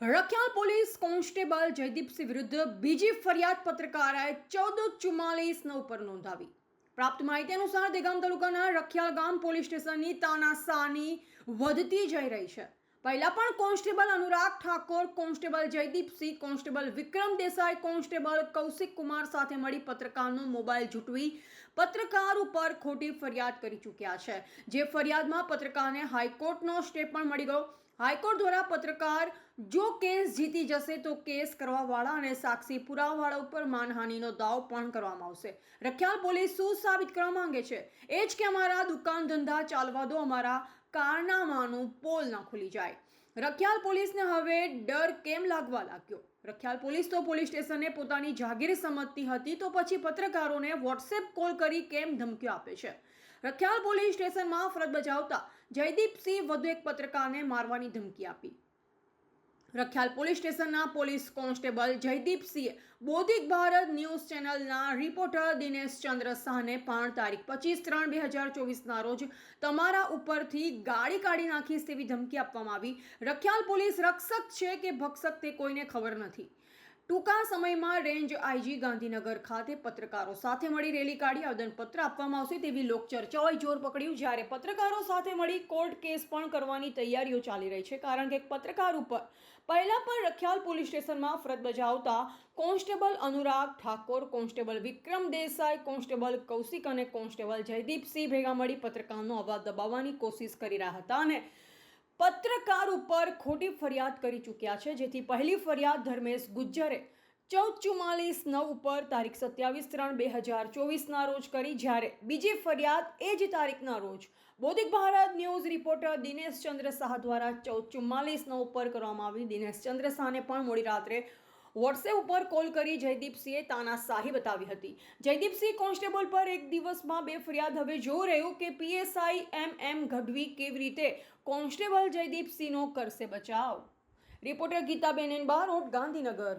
Rakhial police constable Jaydeepsinh વિરુદ્ધ બીજી ફરિયાદ પત્રકારાએ ચૌદ ચુમ્માલીસ નવ પર નોંધાવી. પ્રાપ્ત માહિતી અનુસાર દેગામ તાલુકાના રખિયાલ ગામ પોલીસ સ્ટેશનની તાનાશાની વધતી જઈ રહી છે. પહેલા પણ constable Anurag Thakor, constable Jaydeepsinh, constable Vikram Desai, constable Kaushik Kumar સાથે મળી પત્રકારનો મોબાઈલ ઝૂંટવી પત્રકાર ઉપર ખોટી ફરિયાદ કરી ચૂક્યા છે. જે ફરિયાદમાં પત્રકારને હાઈકોર્ટનો સ્ટે પણ મળી ગયો. હાઈકોર્ટ દ્વારા પત્રકાર જો કેસ જીતી જશે તો કેસ કરવાવાળા અને સાક્ષી પુરાવાવાળા ઉપર માનહાનિનો દાવ પણ કરવામાં આવશે. રખિયાલ પોલીસ શું સાબિત કરવા માંગે છે. એ જ કે અમારા દુકાન ધંધા ચાલવા દો, અમારા કારનામાનું પોલ ના ખુલી જાય. રખિયાલ પોલીસને હવે ડર કેમ લાગવા લાગ્યો? રખિયાલ પોલીસ તો પોલીસ સ્ટેશને પોતાની જાગીર સમજતી હતી તો પછી પત્રકારોને વોટ્સએપ કોલ કરી કેમ ધમકીઓ આપે છે? રખિયાલ પોલીસ સ્ટેશનમાં ફરજ બજાવતા જયદીપસિંહ વધુ એક પત્રકારને મારવાની ધમકી આપી. રખિયાલ પોલીસ સ્ટેશનના પોલીસ કોન્સ્ટેબલ જયદીપસિંહે બૌદ્ધિક ભારત ન્યૂઝ ચેનલના રિપોર્ટર દિનેશ ચંદ્ર શાહને પણ તારીખ પચીસ ત્રણ બે હજાર ચોવીસના રોજ તમારા ઉપરથી ગાડી કાઢી નાખીશ તેવી ધમકી આપવામાં આવી. રખિયાલ પોલીસ રક્ષક છે કે ભક્ષક તે કોઈને ખબર નથી. ટૂંકા સમયમાં રેન્જ આઈજી ગાંધીનગર ખાતે પત્રકારો સાથે મળી રેલી કાઢી આવેદનપત્ર આપવામાં આવશે તેવી લોકચર્ચાઓએ જોર પકડ્યું. જ્યારે પત્રકારો સાથે મળી કોર્ટ કેસ પણ કરવાની તૈયારીઓ ચાલી રહી છે, કારણ કે એક પત્રકાર ઉપર પહેલાં પણ રખિયાલ પોલીસ સ્ટેશનમાં ફરજ બજાવતા constable Anurag Thakor, constable Vikram Desai, constable Kaushik અને કોન્સ્ટેબલ જયદીપસિંહ ભેગા મળી પત્રકારનો અવાજ દબાવવાની કોશિશ કરી રહ્યા હતા અને પત્રકાર ઉપર ખોટી ફરિયાદ કરી ચૂક્યા છે, જેથી પહેલી ફરિયાદ ધર્મેશ ગુજ્જરે ચૌદ ચુમ્માલીસ નવ ઉપર તારીખ સત્યાવીસ ત્રણ બે હજાર ચોવીસના રોજ કરી, જ્યારે બીજી ફરિયાદ એ જ તારીખના રોજ બૌદ્ધિક ભારત ન્યૂઝ રિપોર્ટર દિનેશ ચંદ્ર શાહ દ્વારા ચૌદ ચુમ્માલીસ નવ ઉપર કરવામાં આવી. દિનેશ ચંદ્ર શાહને પણ મોડી રાત્રે વોટ્સએપ ઉપર કોલ કરી જયદીપસિંહે તાનાશાહી બતાવી હતી. જયદીપસિંહ કોન્સ્ટેબલ પર એક દિવસમાં બે ફરિયાદ હવે જોઈ રહ્યું કે પીએસઆઈ એમ એમ ગઢવી કેવી રીતે કોન્સ્ટેબલ જયદીપસિંહનો કરશે બચાવ? Reporter Gitaben N Barot, Gandhinagar.